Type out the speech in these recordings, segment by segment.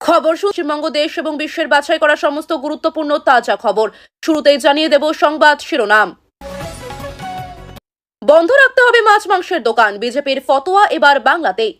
খবর পশ্চিমবঙ্গ, দেশ এবং বিশ্বের বাছাই করা সমস্ত গুরুত্বপূর্ণ তাজা খবর। শুরুতেই জানিয়ে দেব সংবাদ শিরোনাম। বন্ধ রাখতে হবে মাছ মাংসের দোকান, বিজেপির ফতোয়া এবার বাংলাতেই।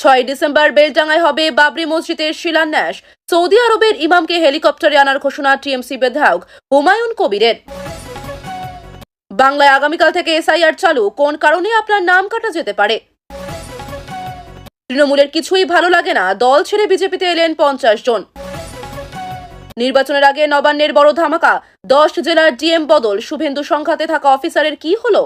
ছয় ডিসেম্বর বেলডাঙ্গায় হবে বাবরি মসজিদের শিলান্যাস। সৌদি আরবের ইমামকে হেলিকপ্টারে আনার ঘোষণা টিএমসি বিধায়ক হুমায়ুন কবিরের। বাংলায় আগামীকাল থেকে এসআইআর চালু, কোন কারণে আপনার নাম কাটা যেতে পারে? তৃণমূলের কিছুই ভালো লাগে না। দল ছেড়ে বিজেপিতে এলেন পঞ্চাশ জন। নির্বাচনের আগে নবান্নের বড় ধামাকা, দশ জেলার ডিএম বদল। শুভেন্দু সংঘাতে থাকা অফিসারের কি হলো?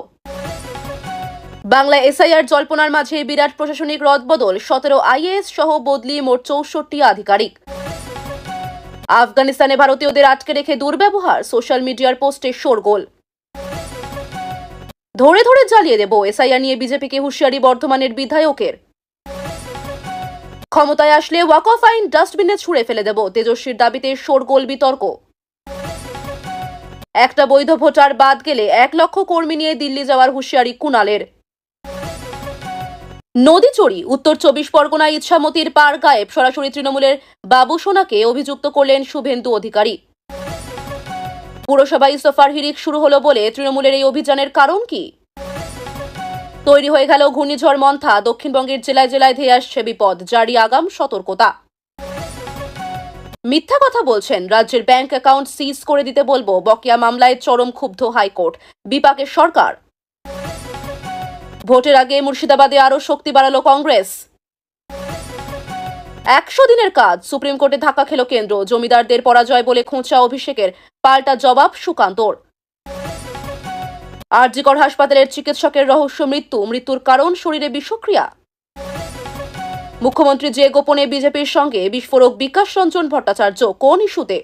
বাংলা এসআইআর জল্পনার মাঝে বিরাট প্রশাসনিক রদবদল সতেরো আইএএস সহ বদলি মোট চৌষট্টি আধিকারিক। আফগানিস্তানে ভারতীয়দের আটকে রেখে দুর্ব্যবহার। সোশ্যাল মিডিয়ার পোস্টে শোরগোল। ধরে ধরে জ্বালিয়ে দেব। এসআইআর নিয়ে বিজেপিকে হুঁশিয়ারি বর্ধমানের বিধায়কের। ক্ষমতায় আসলে ওয়াক অফ আইন ডাস্টবিনে ছুঁড়ে ফেলে দেব তেজস্বীর দাবিতে শোরগোল বিতর্ক। একটা বৈধ ভোটার বাদ গেলে এক লক্ষ কর্মী নিয়ে দিল্লি যাওয়ার হুঁশিয়ারি কুণালের। নদী চড়ি উত্তর চব্বিশ পরগনায় ইচ্ছামতির পার গায়েব, সরাসরি তৃণমূলের বাবু সোনাকে অভিযুক্ত করলেন শুভেন্দু অধিকারী। পুরসভা ইস্তফার হিরিক শুরু হলো বলে তৃণমূলের এই অভিযানের কারণ কি? তৈরি হয়ে গেল ঘূর্ণিঝড় মন্থা। দক্ষিণবঙ্গের জেলায় জেলায় ধেয়ে আসছে বিপদ। জারি আগাম সতর্কতা। মিথ্যা কথা বলছেন। রাজ্যের ব্যাংক অ্যাকাউন্ট সিজ করে দিতে বলব। বকেয়া মামলায় চরম ক্ষুব্ধ হাইকোর্ট। বিপাকের সরকার। ভোটের আগে মুর্শিদাবাদে আরও শক্তি বাড়ালো কংগ্রেস। একশো দিনের কাজ। সুপ্রিম কোর্টে ধাক্কা খেল কেন্দ্র। জমিদারদের পরাজয় বলে খোঁচা অভিষেকের। পাল্টা জবাব সুকান্তর। আরজিকর হাসপাতালের চিকিৎসকের রহস্য মৃত্যু, মৃত্যুর কারণ, শরীরে বিষক্রিয়া। মুখ্যমন্ত্রী যে গোপনে বিজেপির সঙ্গে বিস্ফোরক বিকাশ রঞ্জন ভট্টাচার্য, কোন ইস্যুতে?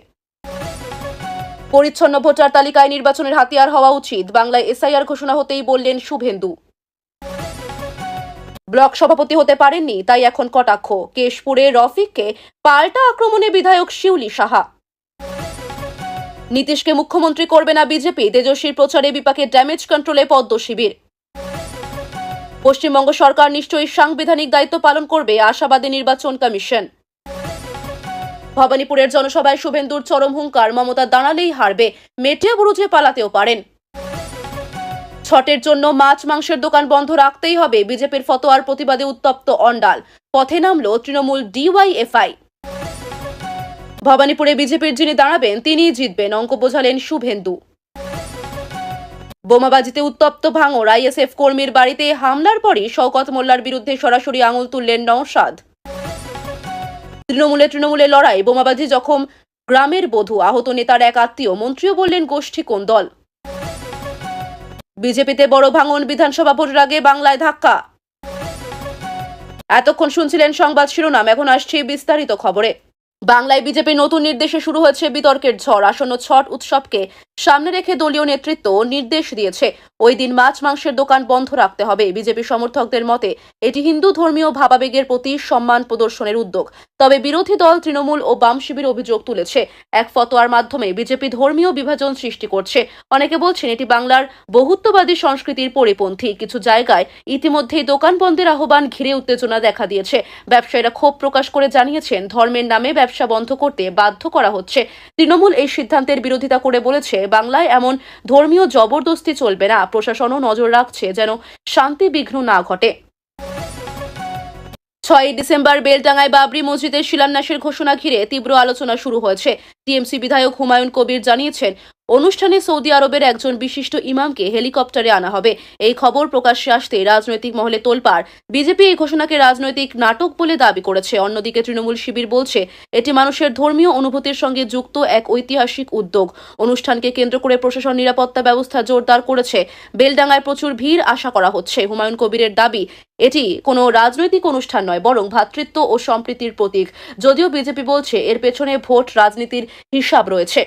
পরিচ্ছন্ন ভোটার তালিকায় নির্বাচনের হাতিয়ার হওয়া উচিত, বাংলায় এসআইআর ঘোষণা হতেই বললেন শুভেন্দু। ব্লক সভাপতি হতে পারেননি, তাই এখন কটাক্ষ। কেশপুরে রফিককে পাল্টা আক্রমণে বিধায়ক শিউলি সাহা। নীতিশকে মুখ্যমন্ত্রী করবে না বিজেপি। তেজস্বীর প্রচারে বিপাকে ড্যামেজ কন্ট্রোলে পদ্ম শিবির। পশ্চিমবঙ্গ সরকার নিশ্চয়ই সাংবিধানিক দায়িত্ব পালন করবে, আশাবাদী নির্বাচন কমিশন। ভবানীপুরের জনসভায় শুভেন্দুর চরম হুঙ্কার, মমতা দাঁড়ালেই হারবে মেটে বুরুজে পালাতেও পারেন। ছটের জন্য মাছ মাংসের দোকান বন্ধ রাখতেই হবে, বিজেপির ফতোয়ার প্রতিবাদে উত্তপ্ত অন্ডাল। পথে নামলো তৃণমূল ডিওয়াইএফআই ভবানীপুরে বিজেপির যিনি দাঁড়াবেন, তিনিই জিতবেন। অঙ্ক বোঝালেন শুভেন্দু। বোমাবাজিতে উত্তপ্ত ভাঙর। আইএসএফ কর্মীর বাড়িতে হামলার পরই শওকত মোল্লার বিরুদ্ধে সরাসরি আঙুল তুললেন নওশাদ। তৃণমূলে তৃণমূলে লড়াই। বোমাবাজি জখম গ্রামের বধূ। আহত নেতার এক আত্মীয়। মন্ত্রীও বললেন, গোষ্ঠী কোন দল? বিজেপিতে বড় ভাঙন বিধানসভা ভোটের আগে বাংলায় ধাক্কা। এতক্ষণ শুনছিলেন সংবাদ শিরোনাম। এখন আসছে বিস্তারিত খবরে। বাংলায় বিজেপির নতুন নির্দেশে শুরু হয়েছে বিতর্কের ঝড়। আসন্ন ছট উৎসবকে সামনে রেখে দলীয় নেতৃত্ব নির্দেশ দিয়েছে। ওই দিন মাছ মাংসের দোকান বন্ধ রাখতে হবে। বিজেপি সমর্থকদের মতে, এটি হিন্দু ধর্মীয় ভাবাবেগের প্রতি সম্মান প্রদর্শনের উদ্যোগ। তবে বিরোধী দল তৃণমূল ও বাম শিবির অভিযোগ তুলেছে, এক ফতোয়ার মাধ্যমে বিজেপি ধর্মীয় বিভাজন সৃষ্টি করছে। অনেকে বলছেন, এটি বাংলার বহুত্ববাদী সংস্কৃতির পরিপন্থী। কিছু জায়গায় ইতিমধ্যেই দোকান বন্ধের আহ্বান ঘিরে উত্তেজনা দেখা দিয়েছে। ব্যবসায়ীরা ক্ষোভ প্রকাশ করে জানিয়েছেন, ধর্মের নামে ব্যবসা বন্ধ করতে বাধ্য করা হচ্ছে। তৃণমূল এই সিদ্ধান্তের বিরোধিতা করে বলেছে, বাংলায় এমন ধর্মীয় জবরদস্তি চলবে না, প্রশাসনও নজর রাখছে যেন শান্তি বিঘ্ন না ঘটে। ছয়ই ডিসেম্বর বেলডাঙ্গায় বাবরি মসজিদের শিলান্যাসের ঘোষণা ঘিরে তীব্র আলোচনা শুরু হয়েছে। টিএমসি বিধায়ক হুমায়ুন কবির জানিয়েছেন অনুষ্ঠানে সৌদি আরবের একজন বিশিষ্ট ইমামকে হেলিকপ্টারে আনা হবে। এই খবর প্রকাশ্যে আসতে রাজনৈতিক মহলে তোলপাড়। বিজেপি এই ঘোষণাকে রাজনৈতিক নাটক বলে দাবি করেছে। অন্যদিকে তৃণমূল শিবির বলছে, এটি মানুষের ধর্মীয় অনুভূতির সঙ্গে যুক্ত এক ঐতিহাসিক উদ্যোগ। অনুষ্ঠানকে কেন্দ্র করে প্রশাসন নিরাপত্তা ব্যবস্থা জোরদার করেছে। বেলডাঙ্গায় প্রচুর ভিড় আশা করা হচ্ছে। হুমায়ুন কবিরের দাবি, এটি কোনো রাজনৈতিক অনুষ্ঠান নয়, বরং ভ্রাতৃত্ব ও সম্প্রীতির প্রতীক। যদিও বিজেপি বলছে, এর পেছনে ভোট রাজনীতির হিসাব রয়েছে।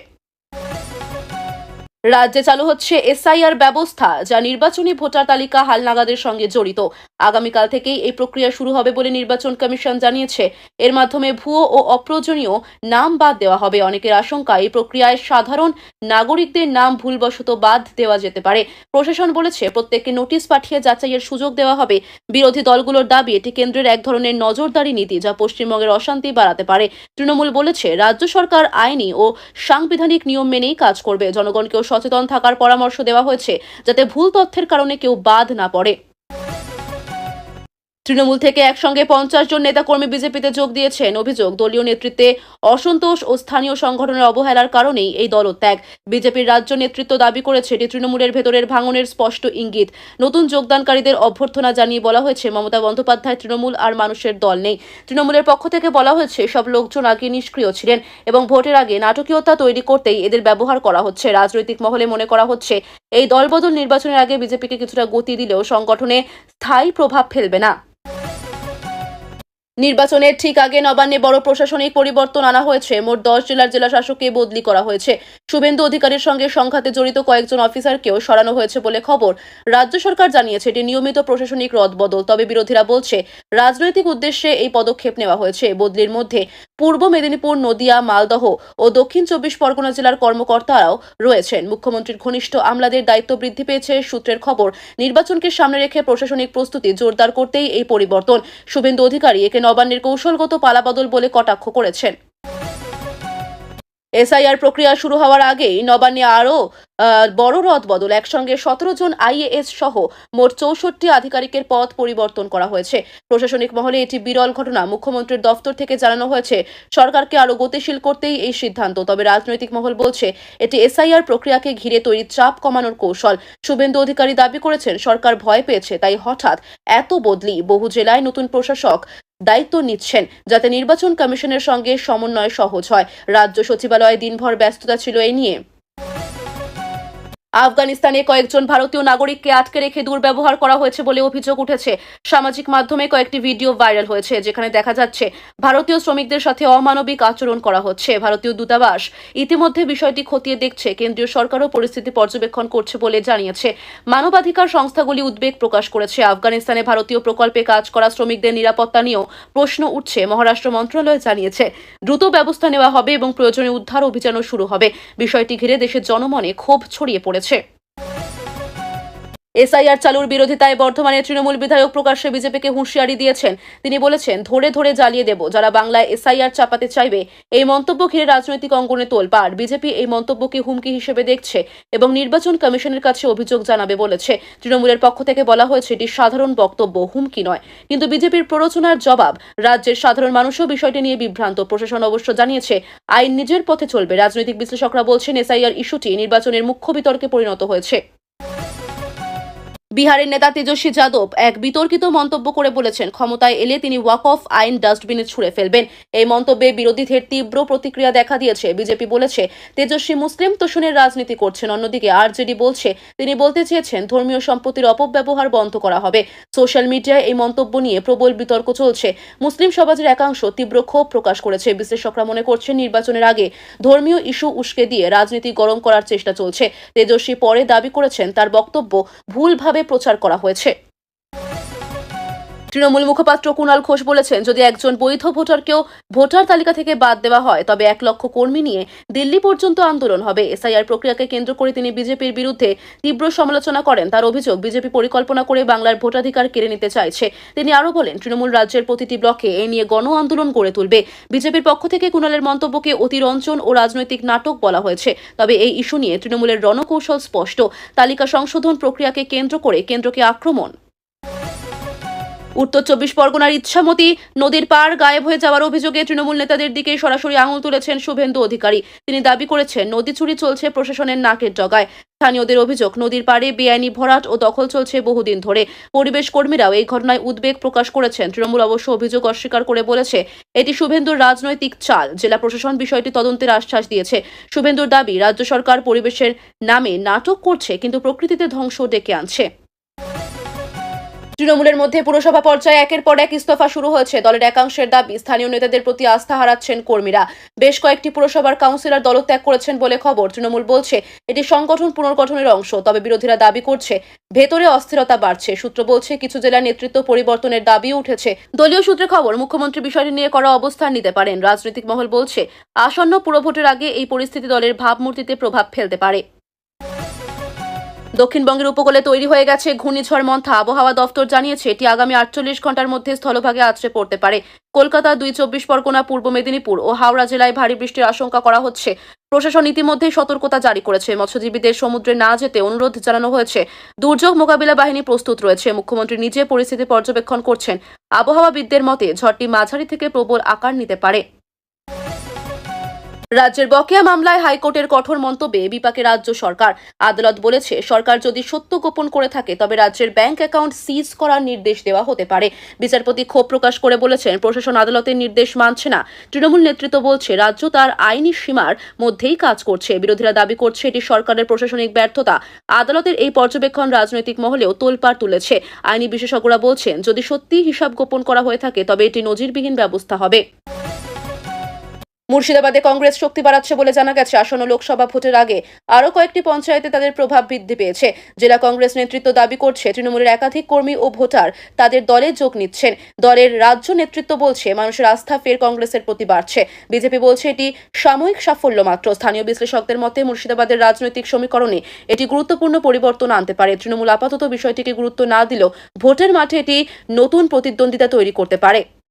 রাজ্যে চালু হচ্ছে এসআইআর ব্যবস্থা, যা নির্বাচনী ভোটার তালিকা হালনাগাদের সঙ্গে জড়িত। আগামীকাল থেকেই এই প্রক্রিয়া শুরু হবে বলে নির্বাচন কমিশন জানিয়েছে। এর মাধ্যমে ভুয়ো ও অপ্রয়োজনীয় নাম বাদ দেওয়া হবে। অনেকের আশঙ্কা, এই প্রক্রিয়ায় সাধারণ নাগরিকদের নাম ভুলবশত বাদ দেওয়া যেতে পারে। প্রশাসন বলেছে, প্রত্যেককে নোটিশ পাঠিয়ে যাচাইয়ের সুযোগ দেওয়া হবে। বিরোধী দলগুলোর দাবি, এটি কেন্দ্রের এক ধরনের নজরদারি নীতি, যা পশ্চিমবঙ্গের অশান্তি বাড়াতে পারে। তৃণমূল বলেছে, রাজ্য সরকার আইনি ও সাংবিধানিক নিয়ম মেনেই কাজ করবে। জনগণকেও সচেতন থাকার পরামর্শ দেওয়া হয়েছে যাতে ভুল তথ্যের কারণে কেউ বাদ না পড়ে। তৃণমূল থেকে একসঙ্গে পঞ্চাশ জন নেতাকর্মী বিজেপিতে যোগ দিয়েছেন অভিযোগ। দলীয় নেতৃত্বে অসন্তোষ ও স্থানীয় সংগঠনের অবহেলার কারণেই এই দলত্যাগ। বিজেপির রাজ্য নেতৃত্ব দাবি করেছে এটি তৃণমূলের ভেতরের ভাঙনের স্পষ্ট ইঙ্গিত। নতুন যোগদানকারীদের অভ্যর্থনা জানিয়ে বলা হয়েছে, মমতা বন্দ্যোপাধ্যায় তৃণমূল আর মানুষের দল নেই। তৃণমূলের পক্ষ থেকে বলা হয়েছে, সব লোকজন আগে নিষ্ক্রিয় ছিলেন এবং ভোটের আগে নাটকীয়তা তৈরি করতেই এদের ব্যবহার করা হচ্ছে। রাজনৈতিক মহলে মনে করা হচ্ছে, এই দলবদল নির্বাচনের আগে বিজেপিকে কিছুটা গতি দিলেও সংগঠনে স্থায়ী প্রভাব ফেলবে না। নির্বাচনের ঠিক আগে নবান্নে বড় প্রশাসনিক পরিবর্তন আনা হয়েছে। মোট দশ জেলার জেলা শাসককে বদলি করা হয়েছে। শুভেন্দু অধিকারীর সঙ্গে সংঘাতে জড়িত কয়েকজন অফিসারকেও সরানো হয়েছে বলে খবর। রাজ্য সরকার জানিয়েছে, এটি নিয়মিত প্রশাসনিক রদবদল। তবে বিরোধীরা বলছে, রাজনৈতিক উদ্দেশ্যে এই পদক্ষেপ নেওয়া হয়েছে। বদলির মধ্যে পূর্ব মেদিনীপুর, নদিয়া, মালদহ ও দক্ষিণ চব্বিশ পরগনা জেলার কর্মকর্তারাও রয়েছেন। মুখ্যমন্ত্রীর ঘনিষ্ঠ আমলাদের দায়িত্ব বৃদ্ধি পেয়েছে সূত্রের খবর। নির্বাচনকে সামনে রেখে প্রশাসনিক প্রস্তুতি জোরদার করতেই এই পরিবর্তন। শুভেন্দু অধিকারী একে নবান্নের কৌশলগত পালাবদল বলে কটাক্ষ করেছেন। এসআইআর প্রক্রিয়া শুরু হওয়ার আগেই নবান্নে আরও বড় রদ বদল। একসঙ্গে সতেরো জন আইএএস সহ মোট চৌষট্টি আধিকারিকের পদ পরিবর্তন করা হয়েছে। প্রশাসনিক মহলে এটি বিরল ঘটনা। মুখ্যমন্ত্রীর দফতর থেকে জানানো হয়েছে, সরকারকে আরও গতিশীল করতেই এই সিদ্ধান্ত। তবে রাজনৈতিক মহল বলছে, এটি এসআইআর প্রক্রিয়াকে ঘিরে তৈরি চাপ কমানোর কৌশল। শুভেন্দু অধিকারী দাবি করেছেন, সরকার ভয় পেয়েছে, তাই হঠাৎ এত বদলি। বহু জেলায় নতুন প্রশাসক দায়িত্ব নিচ্ছেন, যাতে নির্বাচন কমিশনের সঙ্গে সমন্বয় সহজ হয়। রাজ্য সচিবালয়ে দিনভর ব্যস্ততা ছিল এ নিয়ে। আফগানিস্তানে কয়েকজন ভারতীয় নাগরিককে আটকে রেখে দুর্ব্যবহার করা হয়েছে বলে অভিযোগ উঠেছে। সামাজিক মাধ্যমে কয়েকটি ভিডিও ভাইরাল হয়েছে, যেখানে দেখা যাচ্ছে ভারতীয় শ্রমিকদের সাথে অমানবিক আচরণ করা হচ্ছে। ভারতীয় দূতাবাস ইতিমধ্যে বিষয়টি খতিয়ে দেখছে। কেন্দ্রীয় সরকারও পরিস্থিতি পর্যবেক্ষণ করছে বলে জানিয়েছে। মানবাধিকার সংস্থাগুলি উদ্বেগ প্রকাশ করেছে। আফগানিস্তানে ভারতীয় প্রকল্পে কাজ করা শ্রমিকদের নিরাপত্তা নিয়েও প্রশ্ন উঠছে, মহারাষ্ট্র মন্ত্রণালয় জানিয়েছে। দ্রুত ব্যবস্থা নেওয়া হবে এবং প্রয়োজনে উদ্ধার অভিযানও শুরু হবে। বিষয়টি ঘিরে দেশের জনমনে ক্ষোভ ছড়িয়ে পড়েছে। 去。এসআইআর চালুর বিরোধিতায় বর্ধমানের তৃণমূল বিধায়ক প্রকাশ্যে বিজেপিকে হুঁশিয়ারি দিয়েছেন। তিনি বলেছেন, ধরে ধরে জ্বালিয়ে দেব, যারা বাংলায় এসআইআর চাপাতে চাইবে, এই মন্তব্য ঘিরে রাজনৈতিক অঙ্গনে তোলপাড় বিজেপি এই মন্তব্যকে হুমকি হিসেবে দেখছে এবং নির্বাচন কমিশনের কাছে অভিযোগ জানাবে বলেছে। তৃণমূলের পক্ষ থেকে বলা হয়েছে, এটি সাধারণ বক্তব্য, হুমকি নয়। কিন্তু বিজেপির প্ররোচনার জবাব, রাজ্যের সাধারণ মানুষও বিষয়টি নিয়ে বিভ্রান্ত। প্রশাসন অবশ্য জানিয়েছে, আইন নিজের পথে চলবে। রাজনৈতিক বিশ্লেষকরা বলছেন, এসআইআর ইস্যুটি নির্বাচনের মুখ্য বিতর্কে পরিণত হয়েছে। বিহারের নেতা তেজস্বী যাদব এক বিতর্কিত মন্তব্য করে বলেছেন, ক্ষমতায় এলে তিনি ওয়াক অফ আইন ডাস্টবিনে ছুড়ে ফেলবেন। এই মন্তব্যে বিরোধীদের তীব্র প্রতিক্রিয়া দেখা দিয়েছে। বিজেপি বলেছে, তেজস্বী মুসলিম তোষণের রাজনীতি করছেন। অন্যদিকে আরজেডি বলছে, তিনি বলতে চেয়েছেন, ধর্মীয় সম্পত্তির অপব্যবহার বন্ধ করা হবে। সোশ্যাল মিডিয়ায় এই মন্তব্য নিয়ে প্রবল বিতর্ক চলছে। মুসলিম সমাজের একাংশ তীব্র ক্ষোভ প্রকাশ করেছে। বিশ্লেষকরা মনে করছেন, নির্বাচনের আগে ধর্মীয় ইস্যু উস্কে দিয়ে রাজনীতি গরম করার চেষ্টা চলছে। তেজস্বী পরে দাবি করেছেন, তার বক্তব্য ভুলভাবে প্রচার করা হয়েছে। তৃণমূল মুখপাত্র কুণাল ঘোষ বলেছেন, যদি একজন বৈধ ভোটারকেও ভোটার তালিকা থেকে বাদ দেওয়া হয়, তবে এক লক্ষ কর্মী নিয়ে দিল্লি পর্যন্ত আন্দোলন হবে। এসআইআর প্রক্রিয়াকে কেন্দ্র করে তিনি বিজেপির বিরুদ্ধে তীব্র সমালোচনা করেন। তার অভিযোগ, বিজেপি পরিকল্পনা করে বাংলার ভোটাধিকার কেড়ে নিতে চাইছে। তিনি আরও বলেন, তৃণমূল রাজ্যের প্রতিটি ব্লকে এ নিয়ে গণ আন্দোলন গড়ে তুলবে। বিজেপির পক্ষ থেকে কুণালের মন্তব্যকে অতিরঞ্জন ও রাজনৈতিক নাটক বলা হয়েছে। তবে এই ইস্যু নিয়ে তৃণমূলের রণকৌশল স্পষ্ট। তালিকা সংশোধন প্রক্রিয়াকে কেন্দ্র করে কেন্দ্রকে আক্রমণ উত্তর চব্বিশ পরগনার ইচ্ছামতি নদীর পার গায়েব হয়ে যাওয়ার অভিযোগে তৃণমূল নেতাদের দিকে সরাসরি আঙুল তুলেছেন শুভেন্দু অধিকারী। তিনি দাবি করেছেন, নদী চুরি চলছে প্রশাসনের নাকের জগায় স্থানীয়দের অভিযোগ, নদীর পাড়ে বেআইনি ভরাট ও দখল চলছে বহুদিন ধরে। পরিবেশ কর্মীরাও এই ঘটনায় উদ্বেগ প্রকাশ করেছেন। তৃণমূল অবশ্য অভিযোগ অস্বীকার করে বলেছে, এটি শুভেন্দুর রাজনৈতিক চাল, জেলা প্রশাসন বিষয়টি তদন্তের আশ্বাস দিয়েছে। শুভেন্দুর দাবি, রাজ্য সরকার পরিবেশের নামে নাটক করছে, কিন্তু প্রকৃতিতে ধ্বংস ডেকে আনছে। তৃণমূলের মধ্যে পুরসভা পর্যায়ে একের পর এক ইস্তফা শুরু হয়েছে। দলের একাংশের দাবি, স্থানীয় নেতাদের প্রতি আস্থা হারাচ্ছেন কর্মীরা। বেশ কয়েকটি পুরসভার কাউন্সিলর দলত্যাগ করেছেন বলে খবর। তৃণমূল বলছে, এটি সংগঠন পুনর্গঠনের অংশ, তবে বিরোধীরা দাবি করছে, ভেতরে অস্থিরতা বাড়ছে। সূত্র বলছে, কিছু জেলার নেতৃত্ব পরিবর্তনের দাবিও উঠেছে। দলীয় সূত্রে খবর, মুখ্যমন্ত্রী বিষয়টি নিয়ে করা অবস্থান নিতে পারেন। রাজনৈতিক মহল বলছে, আসন্ন পুরভোটের আগে এই পরিস্থিতি দলের ভাবমূর্তিতে প্রভাব ফেলতে পারে। দক্ষিণবঙ্গের উপকূলে তৈরি হয়ে গেছে ঘূর্ণিঝড় মন্থা। আবহাওয়া দফতর জানিয়েছে, এটি আগামী আটচল্লিশ ঘণ্টার মধ্যে স্থলভাগে আছড়ে পড়তে পারে। কলকাতা দুই চব্বিশ পরগনা, পূর্ব মেদিনীপুর ও হাওড়া জেলায় ভারী বৃষ্টির আশঙ্কা করা হচ্ছে। প্রশাসন ইতিমধ্যেই সতর্কতা জারি করেছে। মৎস্যজীবীদের সমুদ্রে না যেতে অনুরোধ জানানো হয়েছে। দুর্যোগ মোকাবিলা বাহিনী প্রস্তুত রয়েছে। মুখ্যমন্ত্রী নিজে পরিস্থিতি পর্যবেক্ষণ করছেন। আবহাওয়াবিদদের মতে, ঝড়টি মাঝারি থেকে প্রবল আকার নিতে পারে। রাজ্যের বকেয়া মামলায় হাইকোর্টের কঠোর মন্তব্যে বিপাকে রাজ্য সরকার। আদালত বলেছে, সরকার যদি সত্য গোপন করে থাকে, তবে রাজ্যের ব্যাংক অ্যাকাউন্ট সিজ করার নির্দেশ দেওয়া হতে পারে। বিচারপতি ক্ষোভ প্রকাশ করে বলেছেন, প্রশাসন আদালতের নির্দেশ মানছে না। তৃণমূল নেতৃত্ব বলছে, রাজ্য তার আইনি সীমার মধ্যেই কাজ করছে। বিরোধীরা দাবি করছে, এটি সরকারের প্রশাসনিক ব্যর্থতা। আদালতের এই পর্যবেক্ষণ রাজনৈতিক মহলেও তোলপাড় তুলেছে। আইনি বিশেষজ্ঞরা বলছেন, যদি সত্যিই হিসাব গোপন করা হয়ে থাকে, তবে এটি নজিরবিহীন ব্যবস্থা হবে। মুর্শিদাবাদে কংগ্রেস শক্তি বাড়াচ্ছে বলে জানা গেছে। আসন্ন লোকসভা ভোটের আগে আরও কয়েকটি পঞ্চায়েতে তাদের প্রভাব বৃদ্ধি পেয়েছে। জেলা কংগ্রেস নেতৃত্ব দাবি করছে, তৃণমূলের একাধিক কর্মী ও ভোটার তাদের দলে যোগ নিচ্ছেন। দলের রাজ্য নেতৃত্ব বলছে, মানুষের আস্থা ফের কংগ্রেসের প্রতি বাড়ছে। বিজেপি বলছে, এটি সাময়িক সাফল্য মাত্র। স্থানীয় বিশ্লেষকদের মতে, মুর্শিদাবাদের রাজনৈতিক সমীকরণে এটি গুরুত্বপূর্ণ পরিবর্তন আনতে পারে। তৃণমূল আপাতত বিষয়টিকে গুরুত্ব না দিলেও ভোটের মাঠে এটি নতুন প্রতিদ্বন্দ্বিতা তৈরি করতে পারে।